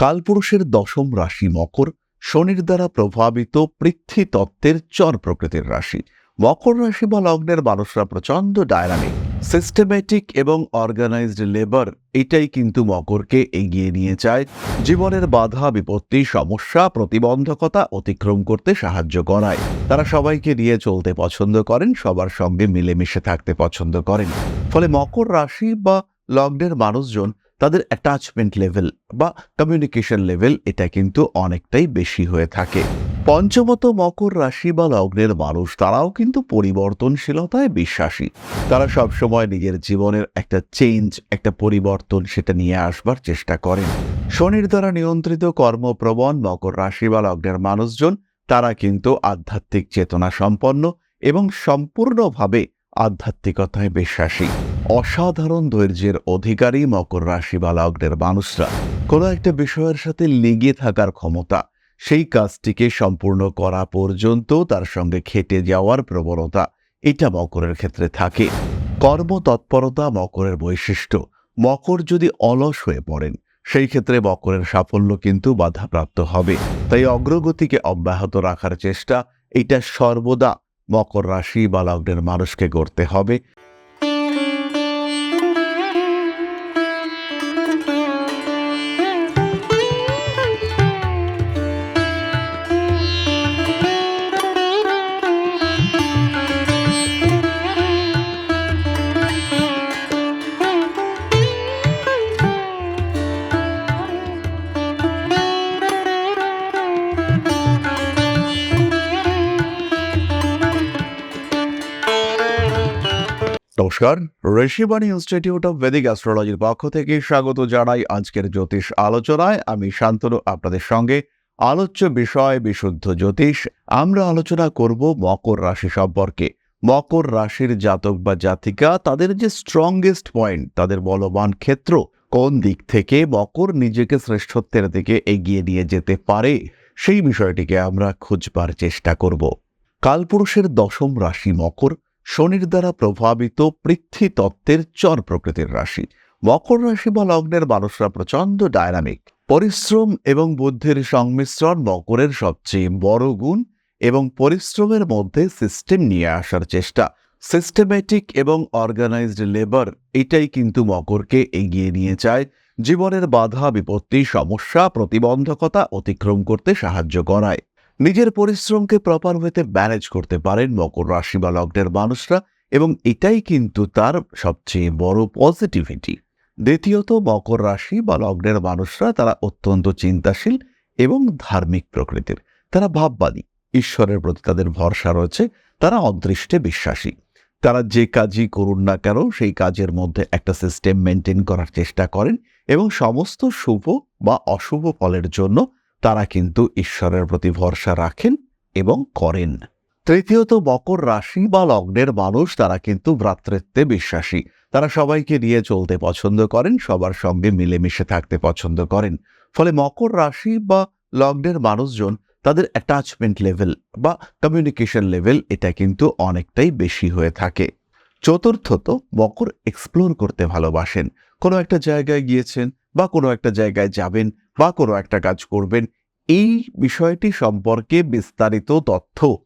কালপুরুষের দশম রাশি মকর, শনির দ্বারা প্রভাবিত পৃথ্বী তত্ত্বের চর প্রকৃতির রাশি। মকর রাশি বা লগ্নের মানুষরা প্রচণ্ড ডায়নামিক সিস্টেমেটিক এবং অর্গানাইজড লেবার এটাই কিন্তু মকরকে এগিয়ে নিয়ে যায়। জীবনের বাধা, বিপত্তি, সমস্যা, প্রতিবন্ধকতা অতিক্রম করতে সাহায্য করায়। তারা সবাইকে নিয়ে চলতে পছন্দ করেন, সবার সঙ্গে মিলেমিশে থাকতে পছন্দ করেন। ফলে মকর রাশি বা লগ্নের মানুষজন তাদের অ্যাটাচমেন্ট লেভেল বা কমিউনিকেশন লেভেল এটা কিন্তু অনেকটাই বেশি হয়ে থাকে। পঞ্চমত মকর রাশি বা লগ্নের মানুষ, তারাও কিন্তু পরিবর্তনশীলতায় বিশ্বাসী। তারা সবসময় নিজের জীবনের একটা চেঞ্জ একটা পরিবর্তন সেটা নিয়ে আসবার চেষ্টা করেন। শনির দ্বারা নিয়ন্ত্রিত কর্মপ্রবণ, মকর রাশি বা লগ্নের মানুষজন, তারা কিন্তু আধ্যাত্মিক চেতনা সম্পন্ন এবং সম্পূর্ণভাবে আধ্যাত্মিকতায় বিশ্বাসী। অসাধারণ ধৈর্যের অধিকারী মকর রাশি বা লগ্নের মানুষরা। কোনো একটা বিষয়ের সাথে লেগে থাকার ক্ষমতা, সেই কাজটিকে সম্পূর্ণ করা পর্যন্ত তার সঙ্গে খেটে যাওয়ার প্রবণতা, এটা মকরের ক্ষেত্রে থাকে। কর্মতৎপরতা মকরের বৈশিষ্ট্য। মকর যদি অলস হয়ে পড়েন, সেই ক্ষেত্রে মকরের সাফল্য কিন্তু বাধাপ্রাপ্ত হবে। তাই অগ্রগতিকে অব্যাহত রাখার চেষ্টা, এটা সর্বদা মকর রাশি বা লগ্নের মানুষকে করতে হবে। নমস্কার। ঋষিবাণী ইনস্টিটিউট অফ ভেদিক অ্যাস্ট্রোলজির পক্ষ থেকে স্বাগত জানাই আজকের জ্যোতিষ আলোচনায়। আমি শান্তনু, আপনাদের সঙ্গে আলোচ্য বিষয়, বিশুদ্ধ জ্যোতিষ। আমরা আলোচনা করব মকর রাশি সম্পর্কে। মকর রাশির জাতক বা জাতিকা, তাদের যে স্ট্রংগেস্ট পয়েন্ট তাদের বলবান ক্ষেত্র কোন দিক থেকে মকর নিজেকে শ্রেষ্ঠত্বের দিকে এগিয়ে নিয়ে যেতে পারে, সেই বিষয়টিকে আমরা খুঁজবার চেষ্টা করব। কালপুরুষের দশম রাশি মকর। শনির দ্বারা প্রভাবিত পৃথ্বী তত্ত্বের চর প্রকৃতির রাশি। মকর রাশি বা লগ্নের মানুষরা প্রচণ্ড ডায়নামিক, পরিশ্রম এবং বুদ্ধির সংমিশ্রণ মকরের সবচেয়ে বড় গুণ এবং পরিশ্রমের মধ্যে সিস্টেম নিয়ে আসার চেষ্টা। সিস্টেমেটিক এবং অর্গানাইজড লেবার এটাই কিন্তু মকরকে এগিয়ে নিয়ে যায়। জীবনের বাধা বিপত্তি সমস্যা, প্রতিবন্ধকতা অতিক্রম করতে সাহায্য করায়। নিজের পরিশ্রমকে প্রপার ওয়েতে ম্যানেজ করতে পারেন, মকর রাশি বা লগ্নের মানুষরা এবং এটাই কিন্তু তার সবচেয়ে বড় পজিটিভিটি দ্বিতীয়ত, মকর রাশি বা লগ্নের মানুষরা তারা অত্যন্ত চিন্তাশীল এবং ধার্মিক প্রকৃতির। তারা ভাববাদী, ঈশ্বরের প্রতি তাদের ভরসা রয়েছে, তারা অদৃষ্টে বিশ্বাসী। তারা যে কাজই করুন না কেন, সেই কাজের মধ্যে একটা সিস্টেম মেনটেন করার চেষ্টা করেন এবং সমস্ত শুভ বা অশুভ ফলের জন্য তারা কিন্তু ঈশ্বরের প্রতি ভরসা রাখেন এবং করেন। তৃতীয়ত, মকর রাশি বা লগ্নের মানুষ তারা কিন্তু ভ্রাতৃত্বে বিশ্বাসী। তারা সবাইকে নিয়ে চলতে পছন্দ করেন, সবার সঙ্গে মিলেমিশে থাকতে পছন্দ করেন। ফলে মকর রাশি বা লগ্নের মানুষজন তাদের অ্যাটাচমেন্ট লেভেল বা কমিউনিকেশন লেভেল এটা কিন্তু অনেকটাই বেশি হয়ে থাকে। চতুর্থত, মকর এক্সপ্লোর করতে ভালোবাসেন। কোনো একটা জায়গায় গিয়েছেন বা কোনো একটা জায়গায় যাবেন বা কোনো একটা কাজ করবেন, এই বিষয়টি সম্পর্কে বিস্তারিত তথ্য,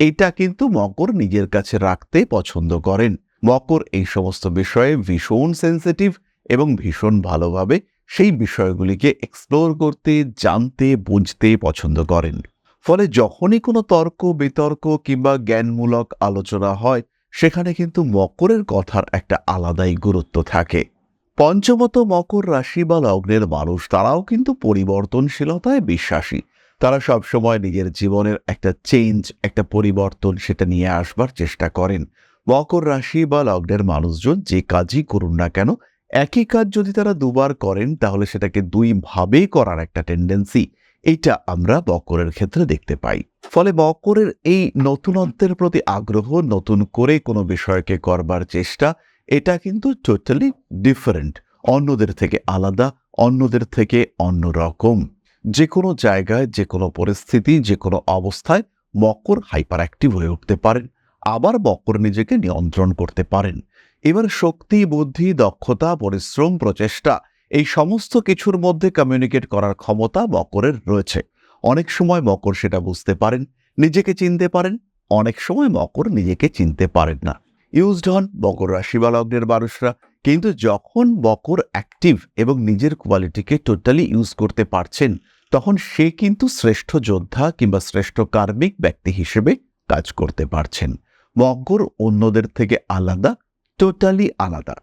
এটা কিন্তু মকর নিজের কাছে রাখতে পছন্দ করেন। মকর এই সমস্ত বিষয়ে ভীষণ সেন্সিটিভ এবং ভীষণ ভালোভাবে সেই বিষয়গুলিকে এক্সপ্লোর করতে, জানতে, বুঝতে পছন্দ করেন। ফলে যখনই কোনো তর্ক, বিতর্ক কিংবা জ্ঞানমূলক আলোচনা হয়, সেখানে কিন্তু মকরের কথার একটা আলাদাই গুরুত্ব থাকে। পঞ্চমত মকর রাশি বা লগ্নের মানুষ, তারাও কিন্তু পরিবর্তনশীলতায় বিশ্বাসী। তারা সবসময় নিজের জীবনের একটা চেঞ্জ একটা পরিবর্তন সেটা নিয়ে আসবার চেষ্টা করেন। মকর রাশি বা লগ্নের মানুষজন যে কাজই করুন না কেন, একই কাজ যদি তারা দুবার করেন, তাহলে সেটাকে দুই ভাবে করার একটা টেন্ডেন্সি এইটা আমরা মকরের ক্ষেত্রে দেখতে পাই। ফলে মকরের এই নতুনত্বের প্রতি আগ্রহ, নতুন করে কোনো বিষয়কে করবার চেষ্টা এটা কিন্তু টোটালি ডিফারেন্ট অন্যদের থেকে আলাদা, অন্যদের থেকে অন্য রকম যে কোনো জায়গায় যে কোনো পরিস্থিতি যে কোনো অবস্থায় মকর হাইপার অ্যাক্টিভ হয়ে উঠতে পারেন, আবার মকর নিজেকে নিয়ন্ত্রণ করতে পারেন। এবার শক্তি, বুদ্ধি, দক্ষতা, পরিশ্রম, প্রচেষ্টা, এই সমস্ত কিছুর মধ্যে কমিউনিকেট করার ক্ষমতা মকরের রয়েছে। অনেক সময় মকর সেটা বুঝতে পারেন, নিজেকে চিনতে পারেন, অনেক সময় মকর নিজেকে চিনতে পারেন না। ইউজড হন মকর রাশি বা লগ্নের মানুষরা। কিন্তু যখন মকর অ্যাক্টিভ এবং নিজের কোয়ালিটিকে টোটালি ইউজ করতে পারছেন, তখন সে কিন্তু শ্রেষ্ঠ যোদ্ধা কিংবা শ্রেষ্ঠ কার্মিক ব্যক্তি হিসেবে কাজ করতে পারছেন। মকর অন্যদের থেকে আলাদা টোটালি আলাদা।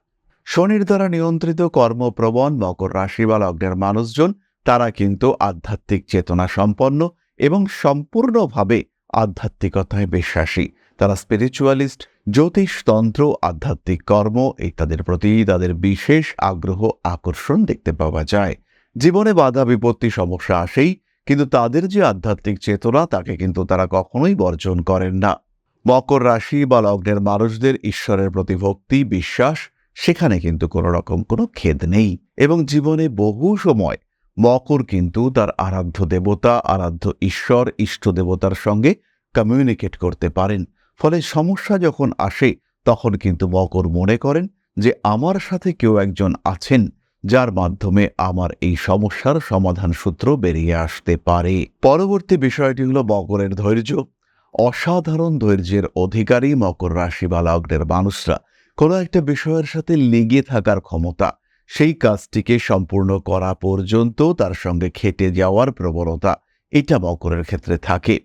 শনির দ্বারা নিয়ন্ত্রিত কর্মপ্রবণ মকর রাশি বা লগ্নের মানুষজন, তারা কিন্তু আধ্যাত্মিক চেতনা সম্পন্ন এবং সম্পূর্ণভাবে আধ্যাত্মিকতায় বিশ্বাসী। তারা স্পিরিচুয়ালিস্ট জ্যোতিষতন্ত্র আধ্যাত্মিক কর্ম ইত্যাদির প্রতি তাদের বিশেষ আগ্রহ, আকর্ষণ দেখতে পাওয়া যায়। জীবনে বাধা বিপত্তি সমস্যা আসেই, কিন্তু তাদের যে আধ্যাত্মিক চেতনা, তাকে কিন্তু তারা কখনোই বর্জন করেন না। মকর রাশি বা লগ্নের মানুষদের ঈশ্বরের প্রতি ভক্তি, বিশ্বাস, সেখানে কিন্তু কোনো রকম কোনো খেদ নেই। এবং জীবনে বহু সময় মকর কিন্তু তার আরাধ্য দেবতা, আরাধ্য ঈশ্বর, ইষ্ট দেবতার সঙ্গে কমিউনিকেট করতে পারেন। ফলে সমস্যা যখন আসে, তখন কিন্তু মকর মনে করেন যে আমার সাথে কেউ একজন আছেন, যার মাধ্যমে আমার এই সমস্যার সমাধান সূত্র বেরিয়ে আসতে পারে। পরবর্তী বিষয়টি হলো মকরের ধৈর্য। অসাধারণ ধৈর্যের অধিকারী মকর রাশি বা লগ্নের মানুষরা কোনো একটা বিষয়ের সাথে লেগে থাকার ক্ষমতা, সেই কাজটিকে সম্পূর্ণ করা পর্যন্ত তার সঙ্গে খেটে যাওয়ার প্রবণতা, এটা মকরের ক্ষেত্রে থাকে।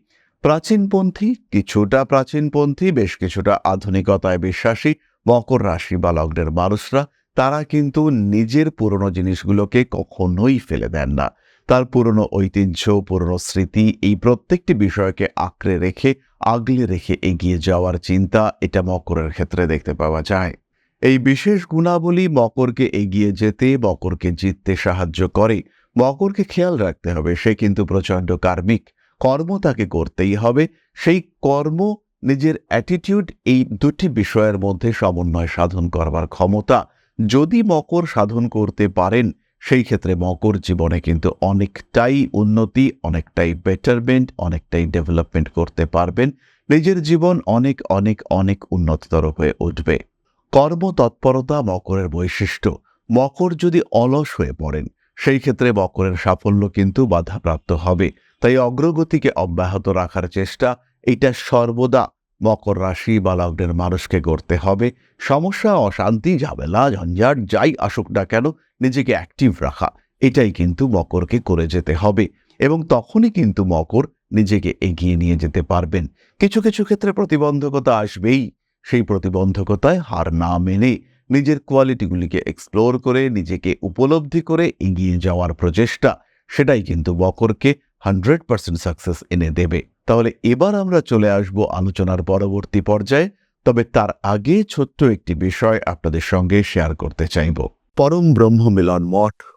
প্রাচীনপন্থী, কিছুটা প্রাচীনপন্থী, বেশ কিছুটা আধুনিকতায় বিশ্বাসী মকর রাশি বা লগ্নের মানুষরা, তারা কিন্তু নিজের পুরনো জিনিসগুলোকে কখনোই ফেলে দেন না। তার পুরনো ঐতিহ্য, পুরনো স্মৃতি, এই প্রত্যেকটি বিষয়কে আঁকড়ে রেখে, আগলে রেখে এগিয়ে যাওয়ার চিন্তা এটা মকরের ক্ষেত্রে দেখতে পাওয়া যায়। এই বিশেষ গুণাবলী মকরকে এগিয়ে যেতে, মকরকে জিততে সাহায্য করে। মকরকে খেয়াল রাখতে হবে, সে কিন্তু প্রচণ্ড কার্মিক। কর্ম তাকে করতেই হবে। সেই কর্ম, নিজের অ্যাটিটিউড এই দুটি বিষয়ের মধ্যে সমন্বয় সাধন করবার ক্ষমতা। যদি মকর সাধন করতে পারেন, সেই ক্ষেত্রে মকর জীবনে কিন্তু অনেকটাই উন্নতি, অনেকটাই বেটারমেন্ট অনেকটাই ডেভেলপমেন্ট করতে পারবেন। নিজের জীবন অনেক অনেক অনেক উন্নততর হয়ে উঠবে। কর্মতৎপরতা মকরের বৈশিষ্ট্য। মকর যদি অলস হয়ে পড়েন, সেই ক্ষেত্রে মকরের সাফল্য কিন্তু বাধাপ্রাপ্ত হবে। তাই অগ্রগতিকে অব্যাহত রাখার চেষ্টা, এটা সর্বদা মকর রাশি বা লগ্নের মানুষকে করতে হবে। সমস্যা, অশান্তি, ঝামেলা, ঝঞ্ঝাট, যাই আসুক না কেন, নিজেকে অ্যাক্টিভ রাখা, এটাই কিন্তু মকরকে করে যেতে হবে। এবং তখনই কিন্তু মকর নিজেকে এগিয়ে নিয়ে যেতে পারবেন। কিছু কিছু ক্ষেত্রে প্রতিবন্ধকতা আসবেই। সেই প্রতিবন্ধকতায় হার না মেনে নিজের কোয়ালিটিগুলিকে এক্সপ্লোর করে, নিজেকে উপলব্ধি করে এগিয়ে যাওয়ার প্রচেষ্টা, সেটাই কিন্তু মকরকে হান্ড্রেড পার্সেন্ট সাকসেস এনে দেবে। তাহলে এবার আমরা চলে আসব আলোচনার পরবর্তী পর্যায়ে, তবে তার আগে ছোট্ট একটি বিষয় আপনাদের সঙ্গে শেয়ার করতে চাইব। পরম ব্রহ্ম মিলন মঠ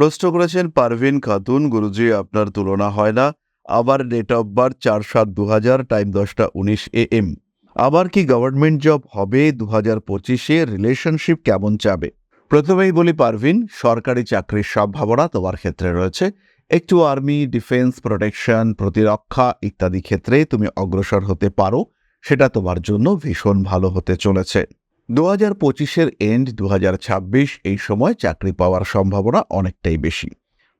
প্রশ্ন করেছেন, পারভিন খাতুন, গুরুজি, আপনার তুলনা হয় না। আবার ডেট অফ বার্থ চার সাত দু হাজার টাইম দশটা উনিশ এ এম আবার কি গভর্নমেন্ট জব হবে দু হাজার পঁচিশে? রিলেশনশিপ কেমন চাবে? প্রথমেই বলি, পারভিন, সরকারি চাকরির সম্ভাবনা তোমার ক্ষেত্রে রয়েছে। একটু আর্মি ডিফেন্স প্রোটেকশন প্রতিরক্ষা ইত্যাদি ক্ষেত্রে তুমি অগ্রসর হতে পারো। সেটা তোমার জন্য ভীষণ ভালো হতে চলেছে। দু হাজার পঁচিশের এন্ড দু হাজার ছাব্বিশ এই সময় চাকরি পাওয়ার সম্ভাবনা অনেকটাই বেশি।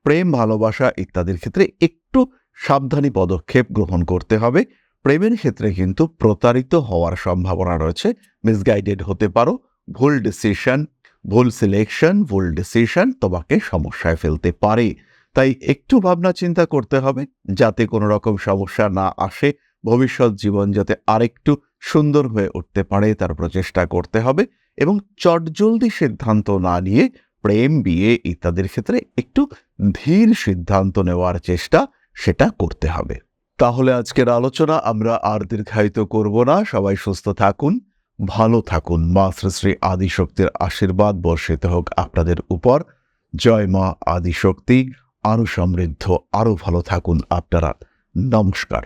প্রেম, ভালোবাসা ইত্যাদির ক্ষেত্রে একটু সাবধানী পদক্ষেপ গ্রহণ করতে হবে। প্রেমের ক্ষেত্রে কিন্তু প্রতারিত হওয়ার সম্ভাবনা রয়েছে। মিসগাইডেড হতে পারো, ভুল ডিসিশন ভুল সিলেকশন ভুল ডিসিশন তোমাকে সমস্যায় ফেলতে পারে। তাই একটু ভাবনা চিন্তা করতে হবে, যাতে কোনো রকম সমস্যা না আসে। ভবিষ্যৎ জীবন যাতে আরেকটু সুন্দর হয়ে উঠতে পারে, তার প্রচেষ্টা করতে হবে এবং চটজলদি সিদ্ধান্ত না নিয়ে প্রেম, বিয়ে ইত্যাদির ক্ষেত্রে একটু ধীর সিদ্ধান্ত নেওয়ার চেষ্টা সেটা করতে হবে। তাহলে আজকের আলোচনা আমরা আর দীর্ঘায়িত করব না। সবাই সুস্থ থাকুন, ভালো থাকুন। মা শ্রী আদিশক্তির আশীর্বাদ বর্ষিত হোক আপনাদের উপর। জয় মা আদিশক্তি। আরও সমৃদ্ধ, আরও ভালো থাকুন আপনারা। নমস্কার।